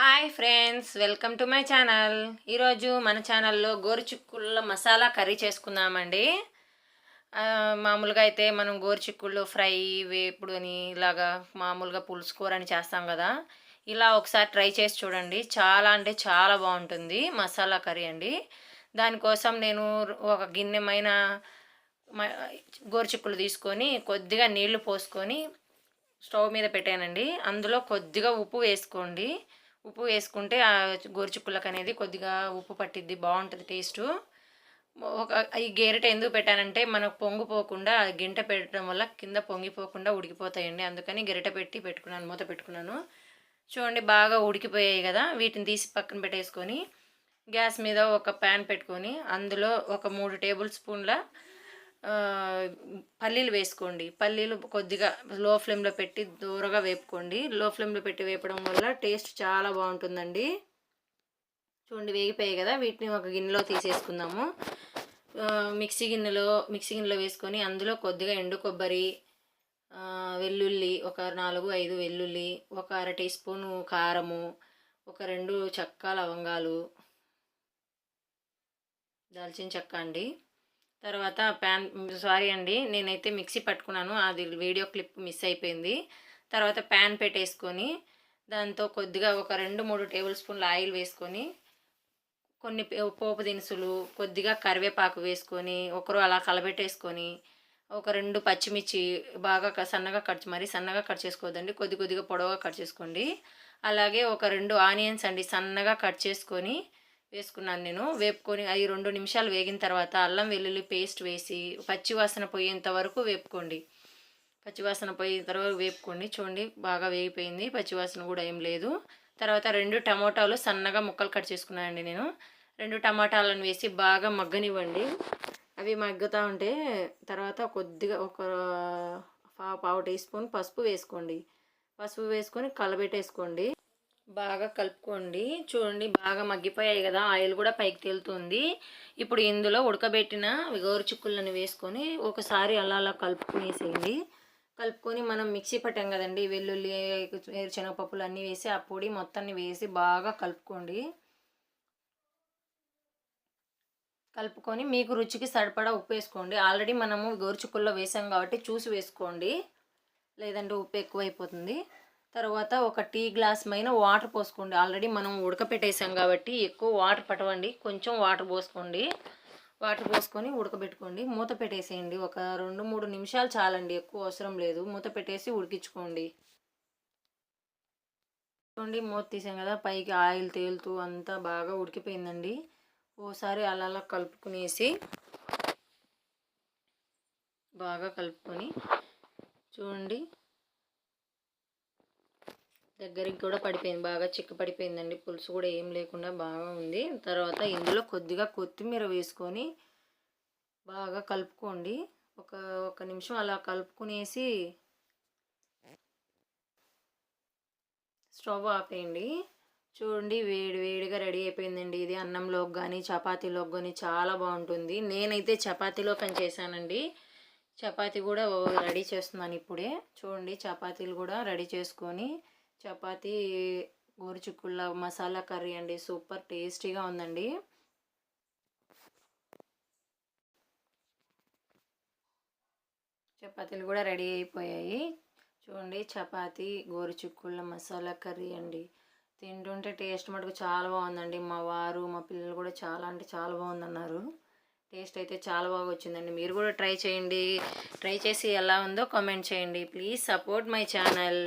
Hi friends welcome to my channel. ఈరోజు మన ఛానల్లో గోరుచిక్కుళ్ళ మసాలా కర్రీ చేసుకుందామండి. మామూలుగా అయితే మనం గోరుచిక్కుళ్ళు ఫ్రై వేపుడు అని ఇలాగా మామూలుగా పులుసు కూర అని చేస్తాం కదా. ఇలా ఒకసారి ట్రై చేసి చూడండి. చాలా అంటే చాలా బాగుంటుంది మసాలా కర్రీ అండి. దానికోసం నేను ఒక గిన్నెమైన మ- గోరుచిక్కులు తీసుకొని కొద్దిగా నీళ్ళు పోసుకొని స్టవ్ మీద పెట్టానండి. అందులో కొద్దిగా ఉప్పు వేసుకోండి. ఉప్పు వేసుకుంటే ఆ గోరుచుక్కులకు అనేది కొద్దిగా ఉప్పు పట్టిద్ది బాగుంటుంది టేస్టు. ఒక ఈ గేరెట ఎందుకు పెట్టానంటే మనకు పొంగిపోకుండా ఆ గింట పెట్టడం వల్ల కింద పొంగిపోకుండా ఉడికిపోతాయండి. అందుకని గెరిట పెట్టి పెట్టుకున్నాను మూత పెట్టుకున్నాను. చూడండి బాగా ఉడికిపోయాయి కదా వీటిని తీసి పక్కన పెట్టేసుకొని గ్యాస్ మీద ఒక ప్యాన్ పెట్టుకొని అందులో ఒక మూడు టేబుల్ స్పూన్ల పల్లీలు వేసుకోండి. పల్లీలు కొద్దిగా లో ఫ్లేమ్లో పెట్టి దూరగా వేపుకోండి. లో ఫ్లేమ్లో పెట్టి వేపడం వల్ల టేస్ట్ చాలా బాగుంటుందండి. చూడండి వేగిపోయాయి కదా. వీటిని ఒక గిన్నెలో తీసేసుకుందాము. మిక్సీ గిన్నెలో మిక్సీ గిన్నెలో వేసుకొని అందులో కొద్దిగా ఎండు కొబ్బరి వెల్లుల్లి ఒక నాలుగు ఐదు వెల్లుల్లి ఒక అర టీ స్పూను కారము ఒక రెండు చెక్క లవంగాలు దాల్చిన చెక్క అండి. తర్వాత ప్యాన్ సారీ అండి నేనైతే మిక్సీ పట్టుకున్నాను అది వీడియో క్లిప్ మిస్ అయిపోయింది. తర్వాత ప్యాన్ పెట్టేసుకొని దాంతో కొద్దిగా ఒక రెండు మూడు టేబుల్ స్పూన్ల ఆయిల్ వేసుకొని కొన్ని పోపు దినుసులు కొద్దిగా కరివేపాకు వేసుకొని ఒకరు అలా కలబెట్టేసుకొని ఒక రెండు పచ్చిమిర్చి బాగా సన్నగా కట్ మరి సన్నగా కట్ చేసుకోవద్దండి కొద్ది కొద్దిగా పొడవుగా కట్ చేసుకోండి. అలాగే ఒక రెండు ఆనియన్స్ అండి సన్నగా కట్ చేసుకొని వేసుకున్నాను నేను. వేపుకొని అవి రెండు నిమిషాలు వేగిన తర్వాత అల్లం వెల్లుల్లి పేస్ట్ వేసి పచ్చివాసన పోయేంత వరకు వేపుకోండి. పచ్చివాసన పోయిన తర్వాత వేపుకోండి. చూడండి బాగా వేగిపోయింది. పచ్చివాసన కూడా ఏం లేదు. తర్వాత రెండు టమోటాలు సన్నగా ముక్కలు కట్ చేసుకున్నానండి నేను. రెండు టమాటాలను వేసి బాగా మగ్గనివ్వండి. అవి మగ్గుతూ ఉంటే తర్వాత కొద్దిగా ఒక పావు టీ స్పూన్ పసుపు వేసుకోండి. పసుపు వేసుకొని కలబెట్టేసుకోండి. బాగా కలుపుకోండి. చూడండి బాగా మగ్గిపోయాయి కదా ఆయిల్ కూడా పైకి తేలుతుంది. ఇప్పుడు ఇందులో ఉడకబెట్టిన గోరు చిక్కులను వేసుకొని ఒకసారి అలా అలా కలుపుకునేసేయండి. కలుపుకొని మనం మిక్సీ పట్టాం కదండి వెల్లుల్లి శనగపప్పులు అన్నీ వేసి ఆ పొడి మొత్తాన్ని వేసి బాగా కలుపుకోండి. కలుపుకొని మీకు రుచికి సరిపడా ఉప్పు వేసుకోండి. ఆల్రెడీ మనము గోరుచుక్కుల్లో వేసాం కాబట్టి చూసి వేసుకోండి. లేదంటే ఉప్పు ఎక్కువైపోతుంది. తర్వాత ఒక టీ గ్లాస్ పైన వాటర్ పోసుకోండి. ఆల్రెడీ మనం ఉడకపెట్టేసాం కాబట్టి ఎక్కువ వాటర్ పట్టవండి. కొంచెం వాటర్ పోసుకోండి. వాటర్ పోసుకొని ఉడకబెట్టుకోండి. మూత పెట్టేసేయండి. ఒక రెండు మూడు నిమిషాలు చాలండి. ఎక్కువ అవసరం లేదు. మూత పెట్టేసి ఉడికించుకోండి. చూడండి మూత తీసాం కదా. పైకి ఆయిల్ తేలుతూ అంతా బాగా ఉడికిపోయిందండి. ఓసారి అలా అలా కలుపుకునేసి బాగా కలుపుకొని చూడండి. దగ్గరికి కూడా పడిపోయింది బాగా చిక్క పడిపోయిందండి. పులుసు కూడా ఏం లేకుండా బాగా ఉంది. తర్వాత ఇందులో కొద్దిగా కొత్తిమీర వేసుకొని బాగా కలుపుకోండి. ఒక ఒక నిమిషం అలా కలుపుకునేసి స్టవ్ ఆపేయండి. చూడండి వేడి వేడిగా రెడీ అయిపోయిందండి ఇది అన్నంలోకి కానీ చపాతీలోకి కానీ చాలా బాగుంటుంది. నేనైతే చపాతీలో పని చేశానండి. చపాతీ కూడా రెడీ చేస్తున్నాను ఇప్పుడే. చూడండి చపాతీలు కూడా రెడీ చేసుకొని చపాతీ గోరుచిక్కుళ్ళ మసాలా కర్రీ అండి. సూపర్ టేస్టీగా ఉందండి. చపాతీలు కూడా రెడీ అయిపోయాయి. చూడండి చపాతీ గోరుచిక్కుళ్ళ మసాలా కర్రీ అండి. తింటుంటే టేస్ట్ మటుకు చాలా బాగుందండి. మా వారు మా పిల్లలు కూడా చాలా అంటే చాలా బాగుందన్నారు. టేస్ట్ అయితే చాలా బాగా వచ్చిందండి. మీరు కూడా ట్రై చేయండి. ట్రై చేసి ఎలా ఉందో కామెంట్ చేయండి. Please support my channel.